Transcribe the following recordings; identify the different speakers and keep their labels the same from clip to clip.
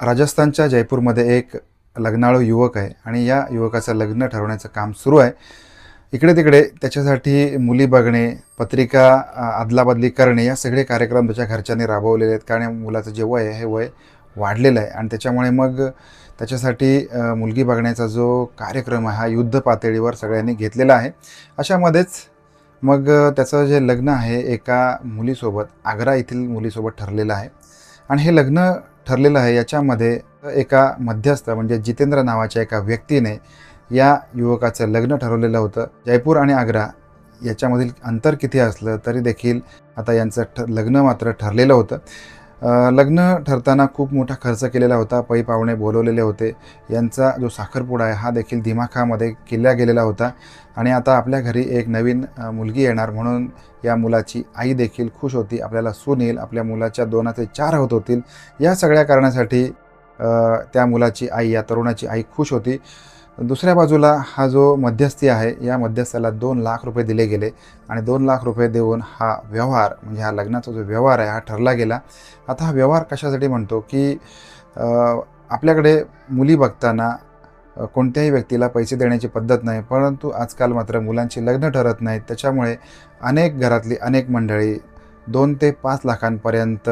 Speaker 1: राजस्थानच्या जयपूरमध्ये एक लग्नाळू युवक आहे आणि या युवकाचं लग्न ठरवण्याचं काम सुरू आहे. इकडे तिकडे त्याच्यासाठी मुली बघणे पत्रिका अदलाबदली करणे या सगळे कार्यक्रम त्याच्या घरच्यांनी राबवलेले आहेत. कारण मुलाचं जे वय आहे हे वय वाढलेलं आहे. आणि त्याच्यामुळे मग त्याच्यासाठी मुलगी बघण्याचा जो कार्यक्रम आहे हा युद्ध पातळीवर सगळ्यांनी घेतलेला आहे. अशामध्येच मग त्याचं जे लग्न आहे एका मुलीसोबत आग्रा येथील मुलीसोबत ठरलेलं आहे. आणि हे लग्न ठरलेलं आहे. याच्यामध्ये एका मध्यस्थ म्हणजे जितेंद्र नावाच्या एका व्यक्तीने या युवकाचं लग्न ठरवलेलं होतं. जयपूर आणि आग्रा याच्यामधील अंतर किती असलं तरी देखील आता यांचं ठ लग्न मात्र ठरलेलं होतं. लग्न ठरताना खूप मोठा खर्च केलेला होता. पै पाहुणे बोलवलेले होते. यांचा जो साखरपुडा आहे हा देखील दिमाखामध्ये केला गेलेला होता. आणि आता आपल्या घरी एक नवीन मुलगी येणार म्हणून या मुलाची आई देखील खुश होती. आपल्याला सून येईल आपल्या मुलाच्या दोनाचे चार होत होतील. या सगळ्या कारणासाठी त्या मुलाची आई या तरुणाची आई खुश होती. दुसऱ्या बाजूला हा जो मध्यस्थी आहे या मध्यस्थाला दोन लाख रुपये दिले गेले आणि दोन लाख रुपये देऊन हा व्यवहार म्हणजे हा लग्नाचा जो व्यवहार आहे हा ठरला गेला. आता हा व्यवहार कशासाठी म्हणतो की आपल्याकडे मुली बघताना कोणत्याही व्यक्तीला पैसे देण्याची पद्धत नाही परंतु आजकाल मात्र मुलांची लग्न ठरत नाहीत. त्याच्यामुळे अनेक घरातली अनेक मंडळी दोन ते पाच लाखांपर्यंत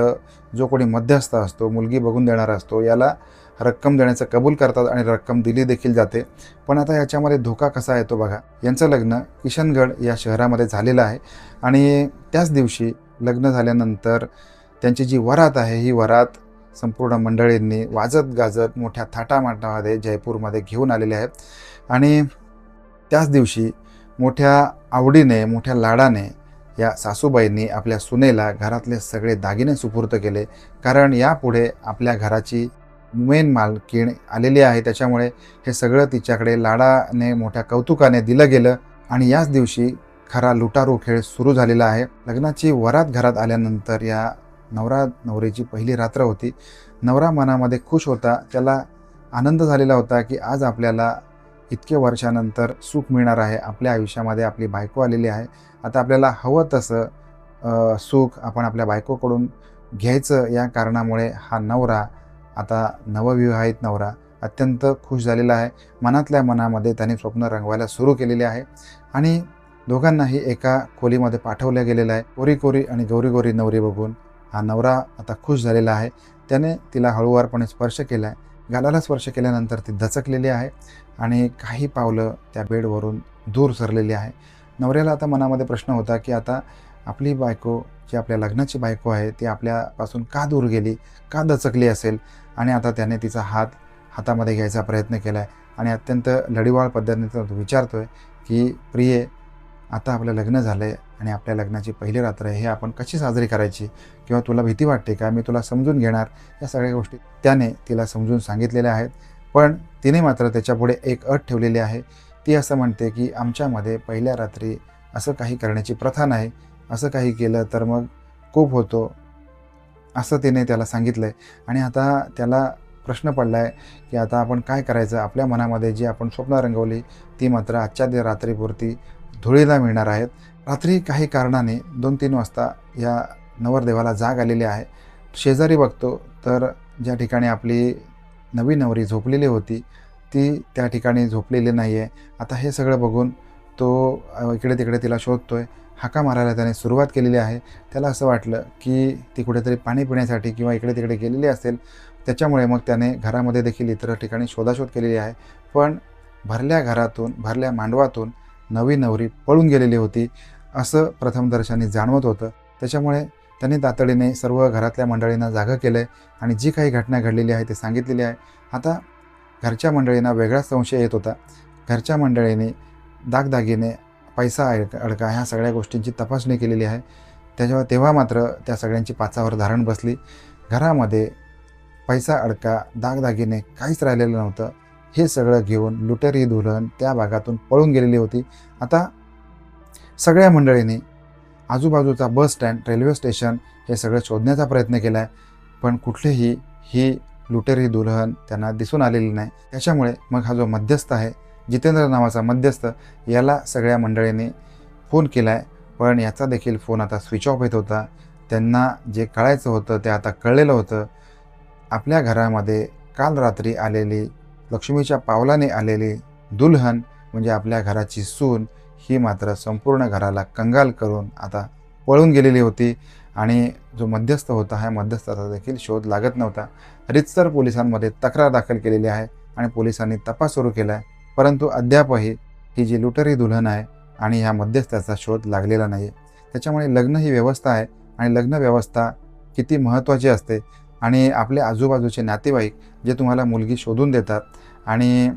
Speaker 1: जो कोणी मध्यस्थ असतो मुलगी बघून देणारा असतो याला रक्कम देण्याचं कबूल करतात आणि रक्कम दिली देखील जाते. पण आता याच्यामध्ये धोका कसा येतो बघा. यांचं लग्न किशनगड या शहरामध्ये झालेलं आहे आणि त्याच दिवशी लग्न झाल्यानंतर त्यांची जी वरात आहे ही वरात संपूर्ण मंडळींनी वाजत गाजत मोठ्या थाटामाटामध्ये जयपूरमध्ये घेऊन आलेले आहेत आणि त्याच दिवशी मोठ्या आवडीने मोठ्या लाडाने या सासूबाईंनी आपल्या सुनेला घरातले सगळे दागिने सुपूर्त केले. कारण यापुढे आपल्या घराची मेन मालकीण आलेली आहे. त्याच्यामुळे हे सगळं तिच्याकडे लाडाने मोठ्या कौतुकाने दिलं गेलं आणि याच दिवशी खरा लुटारू खेळ सुरू झालेला आहे. लग्नाची वरात घरात आल्यानंतर या नवरा नवरीची पहिली रात्र होती. नवरा मनामध्ये खुश होता. त्याला आनंद झालेला होता की आज आपल्याला इतके वर्षानंतर सुख मिळणार आहे. आपल्या आयुष्यामध्ये आपली बायको आलेली आहे. आता आपल्याला हवं तसं सुख आपण आपल्या बायकोकडून घ्यायचं या कारणामुळे हा नवरा आता नवविवाहित नवरा अत्यंत खुश झालेला आहे. मनातल्या मनामध्ये त्याने स्वप्न रंगवायला सुरू केलेले आहे. आणि दोघांनाही एका खोलीमध्ये पाठवलं गेलेलं आहे. कोरी कोरी आणि गौरी गौरी नवरी बघून हा नवरा आता खुश झालेला आहे. त्याने तिला हळूवारपणे स्पर्श केला आहे गालाला स्पर्श केल्यानंतर ती दचकलेली आहे आणि काही पावलं त्या बेडवरून दूर सरलेली आहे. नवऱ्याला आता मनामध्ये प्रश्न होता की आता आपली बायको जी आपल्या लग्नाची बायको आहे ती आपल्यापासून का दूर गेली का दचकली असेल? आणि आता त्याने तिचा हात हातामध्ये घ्यायचा प्रयत्न केला आहे आणि अत्यंत लढीवाळ पद्धतीने तो विचारतो आहे की प्रिये आता आपलं लग्न झालं आहे आणि आपल्या लग्नाची पहिली रात्र आहे हे आपण कशी साजरी करायची? किंवा तुला भीती वाटते का? मी तुला समजून घेणार. या सगळ्या गोष्टी त्याने तिला समजून सांगितलेल्या आहेत. पण तिने मात्र त्याच्यापुढे एक अट ठेवलेली आहे. ती असं म्हणते की आमच्यामध्ये पहिल्या रात्री असं काही करण्याची प्रथा नाही. असं काही केलं तर मग खूप होतो. असं तिने त्याला सांगितलं आहे आणि आता त्याला प्रश्न पडला आहे की आता आपण काय करायचं? आपल्या मनामध्ये जी आपण स्वप्न रंगवली ती मात्र आजच्या दे रात्रीपुरती धुळीला मिळणार आहेत. रात्री काही कारणाने दोन तीन वाजता या नवरदेवाला जाग आलेली आहे. शेजारी बघतो तर ज्या ठिकाणी आपली नवी नवरी झोपलेली होती ती त्या ठिकाणी झोपलेली नाही आहे आता हे सगळं बघून तो इकडे तिकडे तिला शोधतोय. हाका मारायला त्याने सुरुवात केलेली आहे. त्याला असं वाटलं की ती कुठेतरी पाणी पिण्यासाठी किंवा इकडे तिकडे गेलेली असेल. त्याच्यामुळे मग त्याने घरामध्ये देखील इतर ठिकाणी शोधाशोध केलेली आहे. पण भरल्या घरातून भरल्या मांडवातून नवी नवरी पळून गेलेली होती. असं प्रथमदर्शनी जाणवत होतं. त्याच्यामुळे त्यांनी तातडीने सर्व घरातल्या मंडळींना जागं केलं आहे आणि जी काही घटना घडलेली आहे ते सांगितलेली आहे. आता घरच्या मंडळींना वेगळाच संशय येत होता. घरच्या मंडळींनी दागदागिने पैसा अडका अडका ह्या सगळ्या गोष्टींची तपासणी केलेली आहे. त्याच्यावर तेव्हा मात्र त्या सगळ्यांची पाचावर धारण बसली. घरामध्ये पैसा अडका दागदागिने काहीच राहिलेलं नव्हतं. हे सगळं घेऊन लुटेरी दुल्हन त्या भागातून पळून गेलेली होती. आता सगळ्या मंडळींनी आजूबाजूचा बस स्टँड रेल्वे स्टेशन हे सगळं शोधण्याचा प्रयत्न केला आहे पण कुठलेही ही लुटेरी दुल्हन त्यांना दिसून आलेली नाही. त्याच्यामुळे मग हा जो मध्यस्थ आहे जितेंद्र नावाचा मध्यस्थ याला सगळ्या मंडळींनी फोन केला आहे पण याचा देखील फोन आता स्विच ऑफ येत होता. त्यांना जे कळायचं होतं ते आता कळलेलं होतं. आपल्या घरामध्ये काल रात्री आलेली लक्ष्मीच्या पावलाने आलेली दुल्हन म्हणजे आपल्या घराची सून ही मात्र संपूर्ण घराला कंगाल करून आता पळून गेलेली होती आणि जो मध्यस्थ होता ह्या मध्यस्थाचा देखील शोध लागत नव्हता. रितसर पोलिसांमध्ये तक्रार दाखल केलेली आहे आणि पोलिसांनी तपास सुरू केला आहे परंतु अद्यापही ही जी लुटरी दुल्हन आहे आणि ह्या मध्यस्थाचा शोध लागलेला नाही त्याच्यामुळे लग्न ही व्यवस्था आहे आणि लग्न व्यवस्था किती महत्त्वाची असते आणि आपले आजूबाजूचे नातेवाईक जे तुम्हाला मुलगी शोधून देतात आणि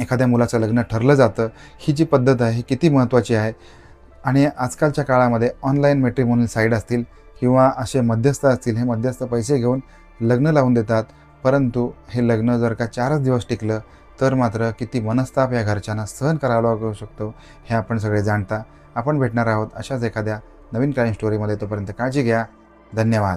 Speaker 1: एखाद्या मुलाचं लग्न ठरलं जातं ही जी पद्धत आहे ही किती महत्त्वाची आहे? आणि आजकालच्या काळामध्ये ऑनलाईन मेट्रिमोनियल साईट असतील किंवा असे मध्यस्थ असतील हे मध्यस्थ पैसे घेऊन लग्न लावून देतात. परंतु हे लग्न जर का चारच दिवस टिकलं तर मात्र किती मनस्ताप या घरच्यांना सहन करावा लागू शकतो हे आपण सगळे जाणता. आपण भेटणार आहोत अशाच एखाद्या नवीन क्राईम स्टोरीमध्ये तोपर्यंत काळजी घ्या. धन्यवाद.